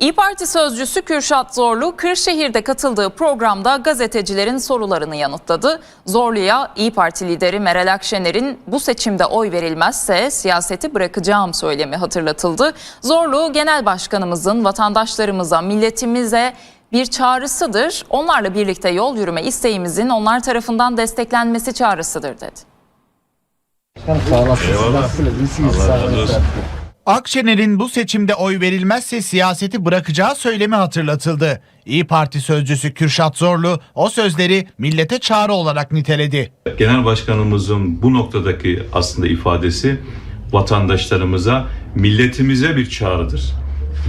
İyi Parti sözcüsü Kürşat Zorlu, Kırşehir'de katıldığı programda gazetecilerin sorularını yanıtladı. Zorlu'ya İyi Parti lideri Meral Akşener'in bu seçimde oy verilmezse siyaseti bırakacağım söylemi hatırlatıldı. Zorlu, Genel Başkanımızın vatandaşlarımıza, milletimize bir çağrısıdır. Onlarla birlikte yol yürüme isteğimizin onlar tarafından desteklenmesi çağrısıdır dedi. Sağ olasın. Nasılsınız? İyisiniz. Sağ olun. Akşener'in bu seçimde oy verilmezse siyaseti bırakacağı söylemi hatırlatıldı. İyi Parti sözcüsü Kürşat Zorlu o sözleri millete çağrı olarak niteledi. Genel Başkanımızın bu noktadaki aslında ifadesi vatandaşlarımıza, milletimize bir çağrıdır.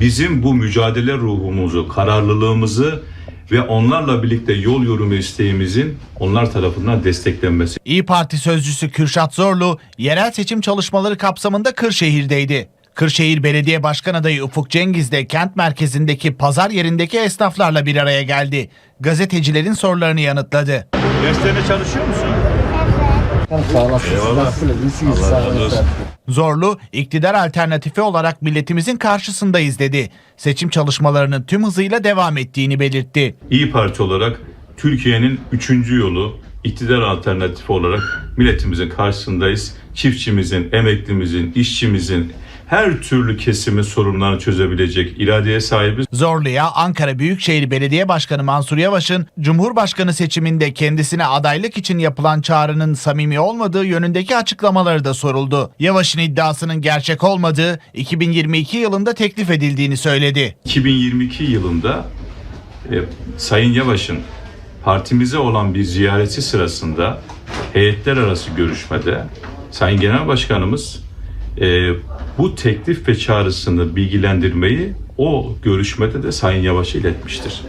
Bizim bu mücadele ruhumuzu, kararlılığımızı ve onlarla birlikte yol yürüme isteğimizin onlar tarafından desteklenmesi. İyi Parti sözcüsü Kürşat Zorlu yerel seçim çalışmaları kapsamında Kırşehir'deydi. Kırşehir Belediye Başkan adayı Ufuk Cengiz de kent merkezindeki pazar yerindeki esnaflarla bir araya geldi. Gazetecilerin sorularını yanıtladı. Derslerine çalışıyor musun? Sağ olasın. Nasılsınız? İyisiniz. Sağ olun. Zorlu, iktidar alternatifi olarak milletimizin karşısındayız dedi. Seçim çalışmalarının tüm hızıyla devam ettiğini belirtti. İyi Parti olarak Türkiye'nin üçüncü yolu iktidar alternatifi olarak milletimizin karşısındayız. Çiftçimizin, emeklimizin, işçimizin her türlü kesimin sorunlarını çözebilecek iradeye sahibiz. Zorlu'ya Ankara Büyükşehir Belediye Başkanı Mansur Yavaş'ın Cumhurbaşkanı seçiminde kendisine adaylık için yapılan çağrının samimi olmadığı yönündeki açıklamaları da soruldu. Yavaş'ın iddiasının gerçek olmadığı 2022 yılında teklif edildiğini söyledi. 2022 yılında e, Sayın Yavaş'ın partimize olan bir ziyareti sırasında heyetler arası görüşmede Sayın Genel Başkanımız e, bu teklif ve çağrısını bilgilendirmeyi o görüşmede de Sayın Yavaş'a iletmiştir.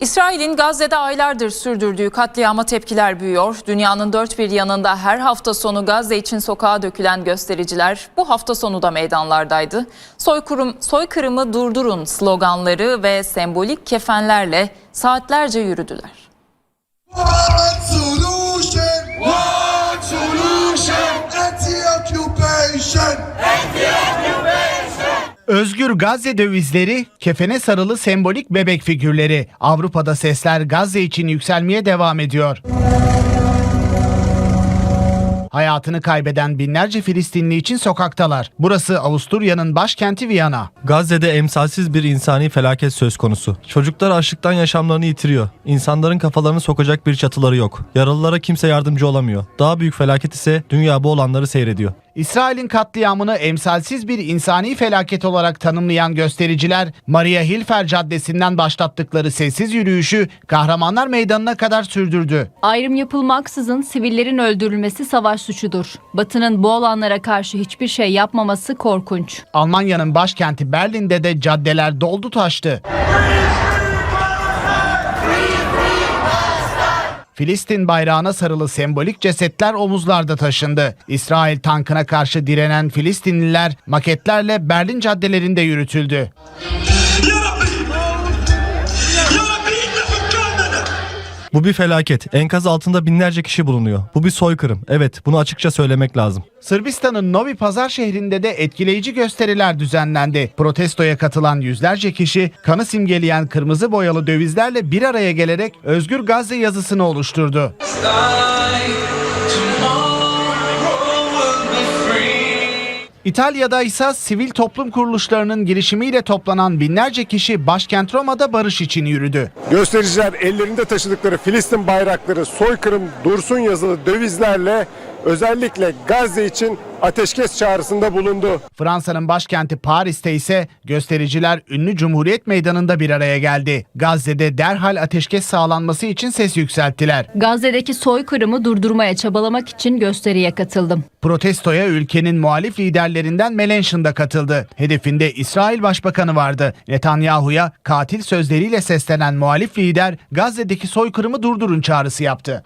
İsrail'in Gazze'de aylardır sürdürdüğü katliama tepkiler büyüyor. Dünyanın dört bir yanında her hafta sonu Gazze için sokağa dökülen göstericiler bu hafta sonu da meydanlardaydı. Soykırım, soykırımı durdurun sloganları ve sembolik kefenlerle saatlerce yürüdüler. Özgür Gazze dövizleri, kefene sarılı sembolik bebek figürleri. Avrupa'da sesler Gazze için yükselmeye devam ediyor. Hayatını kaybeden binlerce Filistinli için sokaktalar. Burası Avusturya'nın başkenti Viyana. Gazze'de emsalsiz bir insani felaket söz konusu. Çocuklar açlıktan yaşamlarını yitiriyor. İnsanların kafalarını sokacak bir çatıları yok. Yaralılara kimse yardımcı olamıyor. Daha büyük felaket ise dünya bu olanları seyrediyor. İsrail'in katliamını emsalsiz bir insani felaket olarak tanımlayan göstericiler, Maria Hilfer Caddesi'nden başlattıkları sessiz yürüyüşü Kahramanlar Meydanı'na kadar sürdürdü. Ayrım yapılmaksızın sivillerin öldürülmesi savaş suçudur. Batı'nın bu olanlara karşı hiçbir şey yapmaması korkunç. Almanya'nın başkenti Berlin'de de caddeler doldu taştı. Filistin bayrağına sarılı sembolik cesetler omuzlarda taşındı. İsrail tankına karşı direnen Filistinliler maketlerle Berlin caddelerinde yürütüldü. Bu bir felaket. Enkaz altında binlerce kişi bulunuyor. Bu bir soykırım. Evet, bunu açıkça söylemek lazım. Sırbistan'ın Novi Pazar şehrinde de etkileyici gösteriler düzenlendi. Protestoya katılan yüzlerce kişi kanı simgeleyen kırmızı boyalı dövizlerle bir araya gelerek Özgür Gazze yazısını oluşturdu. İtalya'da ise sivil toplum kuruluşlarının girişimiyle toplanan binlerce kişi başkent Roma'da barış için yürüdü. Göstericiler ellerinde taşıdıkları Filistin bayrakları soykırım dursun yazılı dövizlerle özellikle Gazze için ateşkes çağrısında bulundu. Fransa'nın başkenti Paris'te ise göstericiler ünlü Cumhuriyet Meydanı'nda bir araya geldi. Gazze'de derhal ateşkes sağlanması için ses yükselttiler. Gazze'deki soykırımı durdurmaya çabalamak için gösteriye katıldım. Protestoya ülkenin muhalif liderlerinden Melenchon da katıldı. Hedefinde İsrail Başbakanı vardı. Netanyahu'ya katil sözleriyle seslenen muhalif lider Gazze'deki soykırımı durdurun çağrısı yaptı.